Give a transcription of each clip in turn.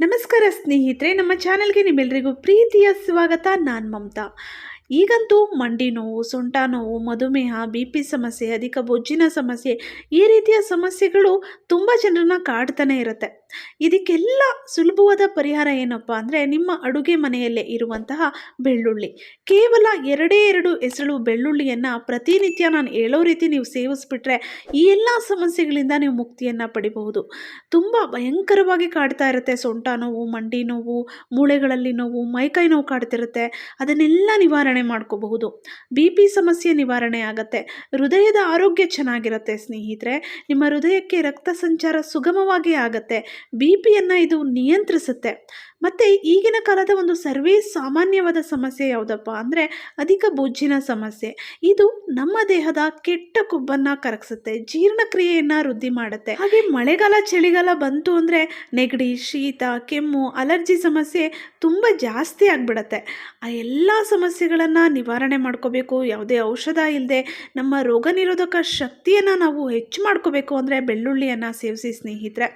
ನಮಸ್ಕಾರ ಸ್ನೇಹಿತರೆ, ನಮ್ಮ ಚಾನಲ್ಗೆ ನಿಮ್ಮೆಲ್ಲರಿಗೂ ಪ್ರೀತಿಯ ಸ್ವಾಗತ. ನಾನು ಮಮತಾ. ಈಗಂತೂ ಮಂಡಿ ನೋವು, ಸೊಂಟ ನೋವು, ಮಧುಮೇಹ, ಬಿ ಪಿ ಸಮಸ್ಯೆ, ಅಧಿಕ ಬೊಜ್ಜಿನ ಸಮಸ್ಯೆ ಈ ರೀತಿಯ ಸಮಸ್ಯೆಗಳು ತುಂಬ ಜನರನ್ನ ಕಾಡ್ತಾನೆ ಇರುತ್ತೆ. ಇದಕ್ಕೆಲ್ಲ ಸುಲಭವಾದ ಪರಿಹಾರ ಏನಪ್ಪ ಅಂದರೆ ನಿಮ್ಮ ಅಡುಗೆ ಮನೆಯಲ್ಲೇ ಇರುವಂತಹ ಬೆಳ್ಳುಳ್ಳಿ. ಕೇವಲ ಎರಡೇ ಎರಡು ಎಸಳು ಬೆಳ್ಳುಳ್ಳಿಯನ್ನು ಪ್ರತಿನಿತ್ಯ ನಾನು ಹೇಳೋ ರೀತಿ ನೀವು ಸೇವಿಸ್ಬಿಟ್ರೆ ಈ ಎಲ್ಲ ಸಮಸ್ಯೆಗಳಿಂದ ನೀವು ಮುಕ್ತಿಯನ್ನು ಪಡಿಬಹುದು. ತುಂಬ ಭಯಂಕರವಾಗಿ ಕಾಡ್ತಾ ಇರುತ್ತೆ ಸೊಂಟ ನೋವು, ಮಂಡಿ ನೋವು, ಮೂಳೆಗಳಲ್ಲಿ ನೋವು, ಮೈಕೈ ನೋವು ಕಾಡ್ತಿರುತ್ತೆ. ಅದನ್ನೆಲ್ಲ ನಿವಾರಣೆ ಮಾಡ್ಕೋಬಹುದು. ಬಿ ಪಿ ಸಮಸ್ಯೆ ನಿವಾರಣೆ ಆಗುತ್ತೆ. ಹೃದಯದ ಆರೋಗ್ಯ ಚೆನ್ನಾಗಿರುತ್ತೆ ಸ್ನೇಹಿತರೆ. ನಿಮ್ಮ ಹೃದಯಕ್ಕೆ ರಕ್ತ ಸಂಚಾರ ಸುಗಮವಾಗಿ ಆಗುತ್ತೆ. ಬಿ ಪಿಯನ್ನು ಇದು ನಿಯಂತ್ರಿಸುತ್ತೆ. ಮತ್ತು ಈಗಿನ ಕಾಲದ ಒಂದು ಸರ್ವೇ ಸಾಮಾನ್ಯವಾದ ಸಮಸ್ಯೆ ಯಾವುದಪ್ಪ ಅಂದರೆ ಅಧಿಕ ಬೊಜ್ಜಿನ ಸಮಸ್ಯೆ. ಇದು ನಮ್ಮ ದೇಹದ ಕೆಟ್ಟ ಕೊಬ್ಬನ್ನು ಕರಗಿಸುತ್ತೆ, ಜೀರ್ಣಕ್ರಿಯೆಯನ್ನು ವೃದ್ಧಿ ಮಾಡುತ್ತೆ. ಹಾಗೆ ಮಳೆಗಾಲ, ಚಳಿಗಾಲ ಬಂತು ಅಂದರೆ ನೆಗಡಿ, ಶೀತ, ಕೆಮ್ಮು, ಅಲರ್ಜಿ ಸಮಸ್ಯೆ ತುಂಬ ಜಾಸ್ತಿ ಆಗಿಬಿಡತ್ತೆ. ಆ ಎಲ್ಲ ಸಮಸ್ಯೆಗಳನ್ನು ನಿವಾರಣೆ ಮಾಡ್ಕೋಬೇಕು. ಯಾವುದೇ ಔಷಧ ಇಲ್ಲದೆ ನಮ್ಮ ರೋಗ ನಿರೋಧಕ ಶಕ್ತಿಯನ್ನು ನಾವು ಹೆಚ್ಚು ಮಾಡ್ಕೋಬೇಕು ಅಂದರೆ ಬೆಳ್ಳುಳ್ಳಿಯನ್ನು ಸೇವಿಸಿ ಸ್ನೇಹಿತರೆ.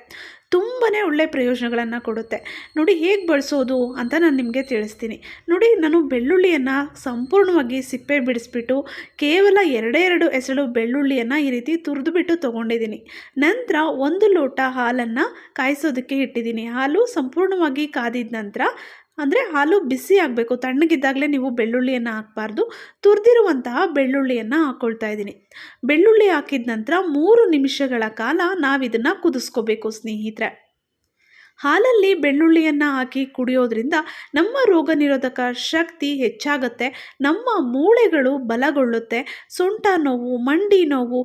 ತುಂಬಾ ಒಳ್ಳೆಯ ಪ್ರಯೋಜನಗಳನ್ನು ಕೊಡುತ್ತೆ. ನೋಡಿ ಹೇಗೆ ಬಳಸೋದು ಅಂತ ನಾನು ನಿಮಗೆ ತಿಳಿಸ್ತೀನಿ. ನೋಡಿ ನಾನು ಬೆಳ್ಳುಳ್ಳಿಯನ್ನು ಸಂಪೂರ್ಣವಾಗಿ ಸಿಪ್ಪೆ ಬಿಡಿಸ್ಬಿಟ್ಟು ಕೇವಲ ಎರಡೇ ಎರಡು ಎಸಳು ಬೆಳ್ಳುಳ್ಳಿಯನ್ನು ಈ ರೀತಿ ತುರಿದುಬಿಟ್ಟು ತೊಗೊಂಡಿದ್ದೀನಿ. ನಂತರ ಒಂದು ಲೋಟ ಹಾಲನ್ನು ಕಾಯಿಸೋದಕ್ಕೆ ಇಟ್ಟಿದ್ದೀನಿ. ಹಾಲು ಸಂಪೂರ್ಣವಾಗಿ ಕಾದಿದ ನಂತರ ಅಂದರೆ ಹಾಲು ಬಿಸಿ ಆಗಬೇಕು. ತಣ್ಣಗಿದ್ದಾಗಲೇ ನೀವು ಬೆಳ್ಳುಳ್ಳಿಯನ್ನು ಹಾಕಬಾರ್ದು. ತುರಿದಿರುವಂತಹ ಬೆಳ್ಳುಳ್ಳಿಯನ್ನು ಹಾಕ್ಕೊಳ್ತಾ ಇದ್ದೀನಿ. ಬೆಳ್ಳುಳ್ಳಿ ಹಾಕಿದ ನಂತರ ಮೂರು ನಿಮಿಷಗಳ ಕಾಲ ನಾವಿದನ್ನು ಕುದಿಸ್ಕೋಬೇಕು, ಸ್ನೇಹಿತರೆ. ಹಾಲಲ್ಲಿ ಬೆಳ್ಳುಳ್ಳಿಯನ್ನು ಹಾಕಿ ಕುಡಿಯೋದ್ರಿಂದ ನಮ್ಮ ರೋಗ ನಿರೋಧಕ ಶಕ್ತಿ ಹೆಚ್ಚಾಗುತ್ತೆ. ನಮ್ಮ ಮೂಳೆಗಳು ಬಲಗೊಳ್ಳುತ್ತೆ. ಸೊಂಟ ನೋವು, ಮಂಡಿ ನೋವು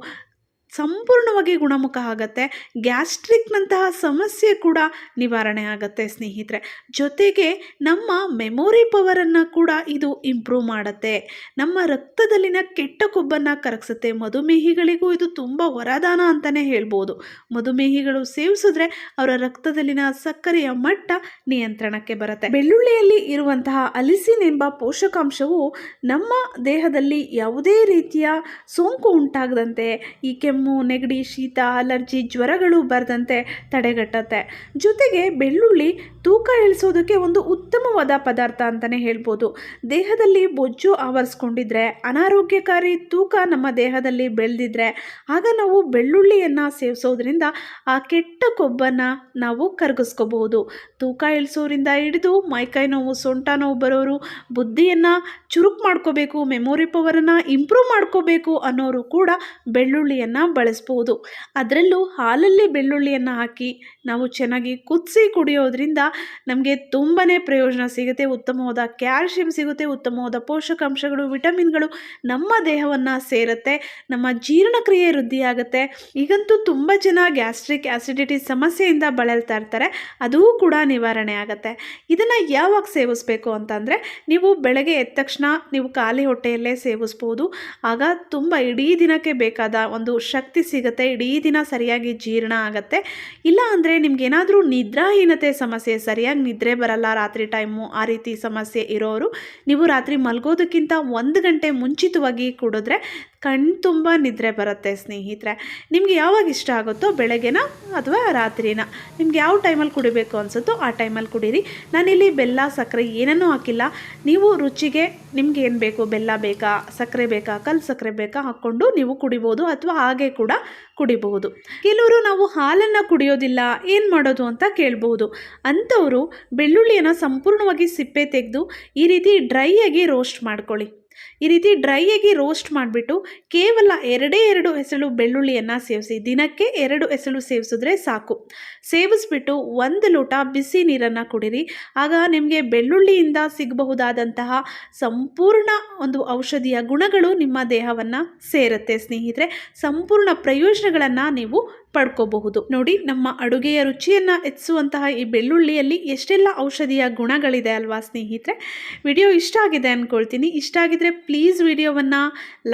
ಸಂಪೂರ್ಣವಾಗಿ ಗುಣಮುಖ ಆಗುತ್ತೆ. ಗ್ಯಾಸ್ಟ್ರಿಕ್ನಂತಹ ಸಮಸ್ಯೆ ಕೂಡ ನಿವಾರಣೆ ಆಗುತ್ತೆ ಸ್ನೇಹಿತರೆ. ಜೊತೆಗೆ ನಮ್ಮ ಮೆಮೊರಿ ಪವರನ್ನು ಕೂಡ ಇದು ಇಂಪ್ರೂವ್ ಮಾಡುತ್ತೆ. ನಮ್ಮ ರಕ್ತದಲ್ಲಿನ ಕೆಟ್ಟ ಕೊಬ್ಬನ್ನು ಕರಗಿಸುತ್ತೆ. ಮಧುಮೇಹಿಗಳಿಗೂ ಇದು ತುಂಬ ವರದಾನ ಅಂತಲೇ ಹೇಳ್ಬೋದು. ಮಧುಮೇಹಿಗಳು ಸೇವಿಸಿದ್ರೆ ಅವರ ರಕ್ತದಲ್ಲಿನ ಸಕ್ಕರೆಯ ಮಟ್ಟ ನಿಯಂತ್ರಣಕ್ಕೆ ಬರುತ್ತೆ. ಬೆಳ್ಳುಳ್ಳಿಯಲ್ಲಿ ಇರುವಂತಹ ಅಲಿಸಿನ್ ಎಂಬ ಪೋಷಕಾಂಶವು ನಮ್ಮ ದೇಹದಲ್ಲಿ ಯಾವುದೇ ರೀತಿಯ ಸೋಂಕು ಉಂಟಾಗದಂತೆ ಈ ಕೆಮ್ಮು ನೆಗಡಿ, ಶೀತ, ಅಲರ್ಜಿ, ಜ್ವರಗಳು ಬರದಂತೆ ತಡೆಗಟ್ಟುತ್ತೆ. ಜೊತೆಗೆ ಬೆಳ್ಳುಳ್ಳಿ ತೂಕ ಇಳಿಸೋದಕ್ಕೆ ಒಂದು ಉತ್ತಮವಾದ ಪದಾರ್ಥ ಅಂತಲೇ ಹೇಳ್ಬೋದು. ದೇಹದಲ್ಲಿ ಬೊಜ್ಜು ಆವರಿಸ್ಕೊಂಡಿದ್ರೆ, ಅನಾರೋಗ್ಯಕಾರಿ ತೂಕ ನಮ್ಮ ದೇಹದಲ್ಲಿ ಬೆಳೆದಿದ್ರೆ, ಆಗ ನಾವು ಬೆಳ್ಳುಳ್ಳಿಯನ್ನು ಸೇವಿಸೋದ್ರಿಂದ ಆ ಕೆಟ್ಟ ಕೊಬ್ಬನ್ನು ನಾವು ಕರಗಿಸ್ಕೋಬಹುದು. ತೂಕ ಇಳಿಸೋರಿಂದ ಹಿಡಿದು ಮೈಕೈ ನೋವು, ಸೊಂಟ ನೋವು ಬರೋರು, ಬುದ್ಧಿಯನ್ನು ಚುರುಕು ಮಾಡ್ಕೋಬೇಕು ಮೆಮೊರಿ ಪವರನ್ನು ಇಂಪ್ರೂವ್ ಮಾಡ್ಕೋಬೇಕು ಅನ್ನೋರು ಕೂಡ ಬೆಳ್ಳುಳ್ಳಿಯನ್ನು ಬಳಸ್ಬೋದು. ಅದರಲ್ಲೂ ಹಾಲಲ್ಲಿ ಬೆಳ್ಳುಳ್ಳಿಯನ್ನು ಹಾಕಿ ನಾವು ಚೆನ್ನಾಗಿ ಕುದಿಸಿ ಕುಡಿಯೋದ್ರಿಂದ ನಮಗೆ ತುಂಬಾ ಪ್ರಯೋಜನ ಸಿಗುತ್ತೆ. ಉತ್ತಮವಾದ ಕ್ಯಾಲ್ಶಿಯಂ ಸಿಗುತ್ತೆ, ಉತ್ತಮವಾದ ಪೋಷಕಾಂಶಗಳು, ವಿಟಮಿನ್ಗಳು ನಮ್ಮ ದೇಹವನ್ನು ಸೇರುತ್ತೆ, ನಮ್ಮ ಜೀರ್ಣಕ್ರಿಯೆ ವೃದ್ಧಿಯಾಗುತ್ತೆ. ಈಗಂತೂ ತುಂಬ ಜನ ಗ್ಯಾಸ್ಟ್ರಿಕ್ ಆ್ಯಸಿಡಿಟಿ ಸಮಸ್ಯೆಯಿಂದ ಬಳಲ್ತಾ ಇರ್ತಾರೆ, ಅದೂ ಕೂಡ ನಿವಾರಣೆ ಆಗುತ್ತೆ. ಇದನ್ನು ಯಾವಾಗ ಸೇವಿಸ್ಬೇಕು ಅಂತಂದರೆ, ನೀವು ಬೆಳಗ್ಗೆ ಎದ್ದ ತಕ್ಷಣ ನೀವು ಖಾಲಿ ಹೊಟ್ಟೆಯಲ್ಲೇ ಸೇವಿಸ್ಬೋದು. ಆಗ ತುಂಬ ಇಡೀ ದಿನಕ್ಕೆ ಬೇಕಾದ ಒಂದು ಶಕ್ತಿ ಸಿಗುತ್ತೆ, ಇಡೀ ದಿನ ಸರಿಯಾಗಿ ಜೀರ್ಣ ಆಗುತ್ತೆ. ಇಲ್ಲ ಅಂದರೆ ನಿಮ್ಗೇನಾದರೂ ನಿದ್ರಾಹೀನತೆ ಸಮಸ್ಯೆ, ಸರಿಯಾಗಿ ನಿದ್ರೆ ಬರಲ್ಲ ರಾತ್ರಿ ಟೈಮು, ಆ ರೀತಿ ಸಮಸ್ಯೆ ಇರೋರು, ನೀವು ರಾತ್ರಿ ಮಲಗೋದಕ್ಕಿಂತ ಒಂದು ಗಂಟೆ ಮುಂಚಿತವಾಗಿ ಕುಡಿದ್ರೆ ಕಣ್ ತುಂಬ ನಿದ್ರೆ ಬರುತ್ತೆ ಸ್ನೇಹಿತರೆ. ನಿಮಗೆ ಯಾವಾಗ ಇಷ್ಟ ಆಗುತ್ತೋ ಬೆಳಗ್ಗೆನ ಅಥವಾ ರಾತ್ರಿನ? ನಿಮ್ಗೆ ಯಾವ ಟೈಮಲ್ಲಿ ಕುಡಿಬೇಕು ಅನಿಸುತ್ತೋ ಆ ಟೈಮಲ್ಲಿ ಕುಡೀರಿ. ನಾನಿಲ್ಲಿ ಬೆಲ್ಲ, ಸಕ್ಕರೆ ಏನನ್ನೂ ಹಾಕಿಲ್ಲ. ನೀವು ರುಚಿಗೆ ನಿಮ್ಗೆ ಏನು ಬೇಕು? ಬೆಲ್ಲ ಬೇಕಾ, ಸಕ್ಕರೆ ಬೇಕಾ, ಕಲ್ಲು ಸಕ್ಕರೆ ಬೇಕಾ ಹಾಕ್ಕೊಂಡು ನೀವು ಕುಡಿಬೋದು ಅಥವಾ ಹಾಗೆ ಕೂಡ ಕುಡಿಬಹುದು. ಕೆಲವರು ನಾವು ಹಾಲನ್ನು ಕುಡಿಯೋದಿಲ್ಲ, ಏನು ಮಾಡೋದು ಅಂತ ಕೇಳಬಹುದು. ಅಂಥವರು ಬೆಳ್ಳುಳ್ಳಿಯನ್ನು ಸಂಪೂರ್ಣವಾಗಿ ಸಿಪ್ಪೆ ತೆಗೆದು ಈ ರೀತಿ ಡ್ರೈ ಆಗಿ ರೋಸ್ಟ್ ಮಾಡ್ಕೊಳ್ಳಿ. ಈ ರೀತಿ ಡ್ರೈ ಆಗಿ ರೋಸ್ಟ್ ಮಾಡಿಬಿಟ್ಟು ಕೇವಲ ಎರಡೇ ಎರಡು ಎಸಳು ಬೆಳ್ಳುಳ್ಳಿಯನ್ನು ಸೇವಿಸಿ, ದಿನಕ್ಕೆ ಎರಡು ಎಸಳು ಸೇವಿಸಿದ್ರೆ ಸಾಕು. ಸೇವಿಸ್ಬಿಟ್ಟು ಒಂದು ಲೋಟ ಬಿಸಿ ನೀರನ್ನು ಕುಡಿರಿ. ಆಗ ನಿಮಗೆ ಬೆಳ್ಳುಳ್ಳಿಯಿಂದ ಸಿಗಬಹುದಾದಂತಹ ಸಂಪೂರ್ಣ ಒಂದು ಔಷಧಿಯ ಗುಣಗಳು ನಿಮ್ಮ ದೇಹವನ್ನು ಸೇರುತ್ತೆ. ಸ್ನೇಹಿತರೆ, ಸಂಪೂರ್ಣ ಪ್ರಯೋಜನಗಳನ್ನು ನೀವು ಪಡ್ಕೋಬಹುದು ನೋಡಿ, ನಮ್ಮ ಅಡುಗೆಯ ರುಚಿಯನ್ನು ಹೆಚ್ಚಿಸುವಂತಹ ಈ ಬೆಳ್ಳುಳ್ಳಿಯಲ್ಲಿ ಎಷ್ಟೆಲ್ಲ ಔಷಧಿಯ ಗುಣಗಳಿದೆ ಅಲ್ವಾ ಸ್ನೇಹಿತರೆ? ವಿಡಿಯೋ ಇಷ್ಟ ಆಗಿದೆ ಅಂದ್ಕೊಳ್ತೀನಿ ಇಷ್ಟ ಆಗಿದ್ರೆ ಪ್ಲೀಸ್ ವಿಡಿಯೋವನ್ನು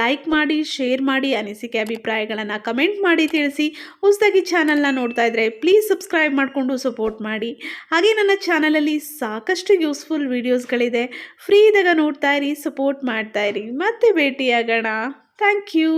ಲೈಕ್ ಮಾಡಿ, ಶೇರ್ ಮಾಡಿ, ಅನಿಸಿಕೆ ಅಭಿಪ್ರಾಯಗಳನ್ನು ಕಮೆಂಟ್ ಮಾಡಿ ತಿಳಿಸಿ. ಹೊಸದಾಗಿ ಚಾನಲ್ನ ನೋಡ್ತಾ ಇದ್ರೆ ಪ್ಲೀಸ್ ಸಬ್ಸ್ಕ್ರೈಬ್ ಮಾಡಿಕೊಂಡು ಸಪೋರ್ಟ್ ಮಾಡಿ. ಹಾಗೆ ನನ್ನ ಚಾನಲಲ್ಲಿ ಸಾಕಷ್ಟು ಯೂಸ್ಫುಲ್ ವೀಡಿಯೋಸ್ಗಳಿದೆ. ಫ್ರೀ ಇದ್ದಾಗ ನೋಡ್ತಾ ಇರಿ, ಸಪೋರ್ಟ್ ಮಾಡ್ತಾ ಇರಿ. ಮತ್ತೆ ಭೇಟಿಯಾಗೋಣ. Thank you.